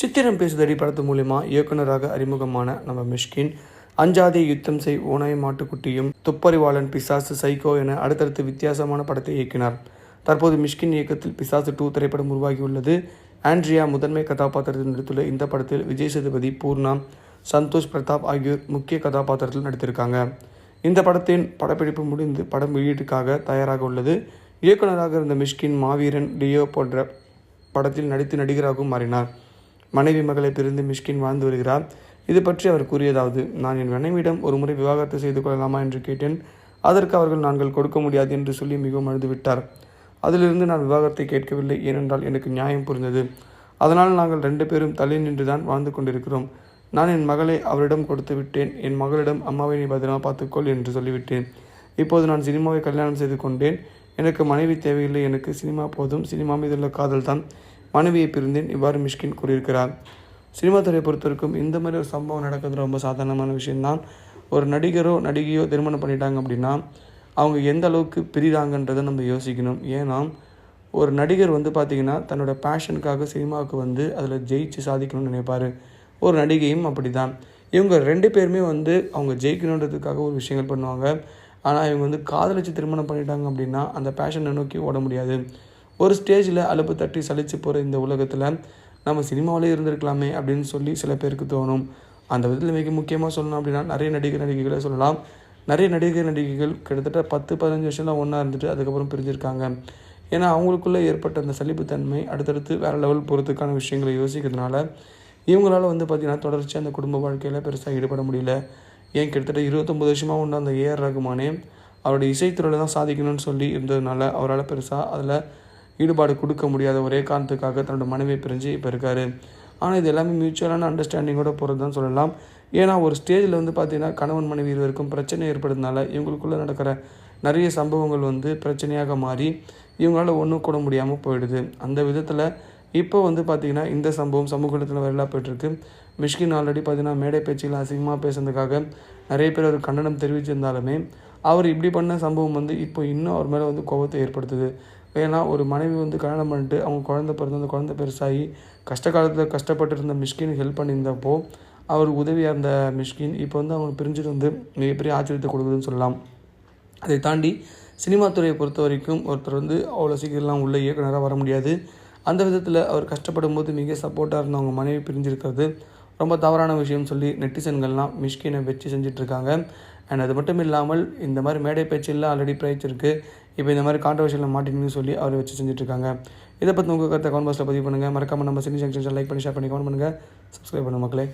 சித்திரம் பேசுதடி படத்து மூலிமா இயக்குனராக அறிமுகமான நம்ம மிஷ்கின் அஞ்சாதே யுத்தம் செய் ஓனாய் மாட்டுக்குட்டியும் துப்பறிவாளன் பிசாசு சைகோ என அடுத்தடுத்து வித்தியாசமான படத்தை இயக்கினார். தற்போது மிஷ்கின் இயக்கத்தில் பிசாசு டூ திரைப்படம் உருவாகியுள்ளது. ஆண்ட்ரியா முதன்மை கதாபாத்திரத்தில் நடித்துள்ள இந்த படத்தில் விஜய் சேதுபதி பூர்ணா சந்தோஷ் பிரதாப் ஆகியோர் முக்கிய கதாபாத்திரத்தில் நடித்திருக்காங்க. இந்த படத்தின் படப்பிடிப்பு முடிந்து படம் வெளியீட்டுக்காக தயாராக உள்ளது. இயக்குனராக இருந்த மிஷ்கின் மாவீரன் டியோ போன்ற படத்தில் நடித்து நடிகராகவும் மாறினார். மனைவி மகளை பிரிந்து மிஷ்கின் வாழ்ந்து வருகிறார். இது பற்றி அவர் கூறியதாவது நான் என் மனைவியிடம் ஒரு முறை விவாகரத்து செய்து கொள்ளலாமா என்று கேட்டேன். அதற்கு அவர்கள் நாங்கள் கொடுக்க முடியாது என்று சொல்லி மிகவும் அழுதுவிட்டார். அதிலிருந்து நான் விவாகரத்தை கேட்கவில்லை. ஏனென்றால் எனக்கு நியாயம் புரிந்தது. அதனால் நாங்கள் ரெண்டு பேரும் தள்ளி நின்று தான் வாழ்ந்து கொண்டிருக்கிறோம். நான் என் மகளை அவரிடம் கொடுத்து விட்டேன். என் மகளிடம் அம்மாவை நீ பத்திரமா பார்த்துக்கொள் என்று சொல்லிவிட்டேன். இப்போது நான் சினிமாவை கல்யாணம் செய்து கொண்டேன். எனக்கு மனைவி தேவையில்லை. எனக்கு சினிமா போதும். சினிமா மீதுள்ள காதல் தான் மனைவியை பிரிந்தேன். இவ்வாறு மிஷ்கின் கூறியிருக்கிறார். சினிமா துறையை பொறுத்தவரைக்கும் இந்த மாதிரி ஒரு சம்பவம் நடக்கிறது ரொம்ப சாதாரணமான விஷயம்தான். ஒரு நடிகரோ நடிகையோ திருமணம் பண்ணிட்டாங்க அப்படின்னா அவங்க எந்த அளவுக்கு பிரிகிறாங்கன்றதை நம்ம யோசிக்கணும். ஏன்னா ஒரு நடிகர் வந்து பார்த்திங்கன்னா தன்னோட பேஷனுக்காக சினிமாவுக்கு வந்து அதில் ஜெயிச்சு சாதிக்கணும்னு நினைப்பார். ஒரு நடிகையும் அப்படி தான் இவங்க ரெண்டு பேருமே வந்து அவங்க ஜெயிக்கணுன்றதுக்காக ஒரு விஷயங்கள் பண்ணுவாங்க. ஆனால் இவங்க வந்து காதலிச்சு திருமணம் பண்ணிட்டாங்க அப்படின்னா அந்த பேஷனை நோக்கி ஓட முடியாது. ஒரு ஸ்டேஜில் அலுப்பு தட்டி சலித்து போகிற இந்த உலகத்தில் நம்ம சினிமாவிலே இருந்திருக்கலாமே அப்படின்னு சொல்லி சில பேருக்கு தோணும். அந்த விதத்தில் மிக முக்கியமாக சொல்லணும் அப்படின்னா நிறைய நடிகர் நடிகைகளை சொல்லலாம். நிறைய நடிகர் நடிகைகள் கிட்டத்தட்ட பத்து பதினஞ்சு வருஷம்லாம் ஒன்றா இருந்துட்டு அதுக்கப்புறம் பிரிஞ்சிருக்காங்க. ஏன்னா அவங்களுக்குள்ளே ஏற்பட்ட அந்த சலிப்புத்தன்மை அடுத்தடுத்து வேறு லெவல் போகிறதுக்கான விஷயங்களை யோசிக்கிறதுனால இவங்களால் வந்து பார்த்திங்கன்னா தொடர்ச்சி அந்த குடும்ப வாழ்க்கையில் பெருசாக ஈடுபட முடியல. ஏன் கிட்டத்தட்ட இருபத்தொம்பது வருஷமாக உண்டு அந்த ஏஆர் ரகுமானே அவருடைய இசைத்துறையில் தான் சாதிக்கணும்னு சொல்லி இருந்ததுனால அவரால் பெருசாக அதில் ஈடுபாடு கொடுக்க முடியாத ஒரே காரணத்துக்காக தன்னோட மனைவியை பிரிஞ்சு இப்போ இருக்காரு. ஆனால் இது எல்லாமே மியூச்சுவலான அண்டர்ஸ்டாண்டிங்கோட போகிறது தான் சொல்லலாம். ஏன்னா ஒரு ஸ்டேஜில் வந்து பார்த்திங்கன்னா கணவன் மனைவி இருவருக்கும் பிரச்சனை ஏற்படுறதுனால இவங்களுக்குள்ளே நடக்கிற நிறைய சம்பவங்கள் வந்து பிரச்சனையாக மாறி இவங்களால் ஒன்றும் கூட முடியாமல் போயிடுது. அந்த விதத்தில் இப்போ வந்து பார்த்திங்கன்னா இந்த சம்பவம் சமூகத்தில் வரலாக போயிட்டுருக்கு. மிஷ்கின் ஆல்ரெடி பார்த்தீங்கன்னா மேடை பேச்சில் அசிங்கமாக பேசுனதுக்காக நிறைய பேர் அவர் கண்டனம் தெரிவிச்சிருந்தாலுமே அவர் இப்படி பண்ண சம்பவம் வந்து இப்போ இன்னும் அவர் மேலே வந்து கோபத்தை ஏற்படுத்துது. ஏன்னா ஒரு மனைவி வந்து கல்யாணம் பண்ணிட்டு அவங்க குழந்த பிறந்து அந்த குழந்தை பெருசாகி கஷ்ட காலத்தில் கஷ்டப்பட்டு இருந்த மிஷ்கின் ஹெல்ப் பண்ணியிருந்தப்போ அவர் உதவியாக இருந்த மிஷ்கின் இப்போ வந்து அவங்க பிரிஞ்சுட்டு வந்து மிகப்பெரிய ஆச்சரியத்தை கொடுக்குதுன்னு சொல்லலாம். அதை தாண்டி சினிமா துறையை பொறுத்த வரைக்கும் ஒருத்தர் வந்து அவ்வளோ சீக்கிரம்லாம் உள்ள இயக்குனராக வர முடியாது. அந்த விதத்தில் அவர் கஷ்டப்படும் போது மிக சப்போர்ட்டாக இருந்த அவங்க மனைவி பிரிஞ்சிருக்கிறது ரொம்ப தவறான விஷயம் சொல்லி நெட்டிசன்கள்லாம் மிஷ்கினை வச்சு செஞ்சிட்ருக்காங்க அண்ட் அது மட்டும் இல்லாமல் இந்த மாதிரி மேடை பேச்செல்லாம் ஆல்ரெடி பிரைஸ் இப்போ இந்த மாதிரி கான்ட்ரவர்ஷியில் மாட்டின்னு சொல்லி அவரை வச்சு செஞ்சுட்ருக்காங்க. இதை பற்றி உங்கள் கருத்தை கவுண்ட் பாக்ஸில் பதிவு பண்ணுங்கள் மறக்காமல் நம்ம சினி ஜங்ஷன் லைக் பண்ணி ஷேர் பண்ணி கவுண்ட் பண்ணுங்கள் சப்ஸ்கிரைப் பண்ணுங்கள் மக்களே.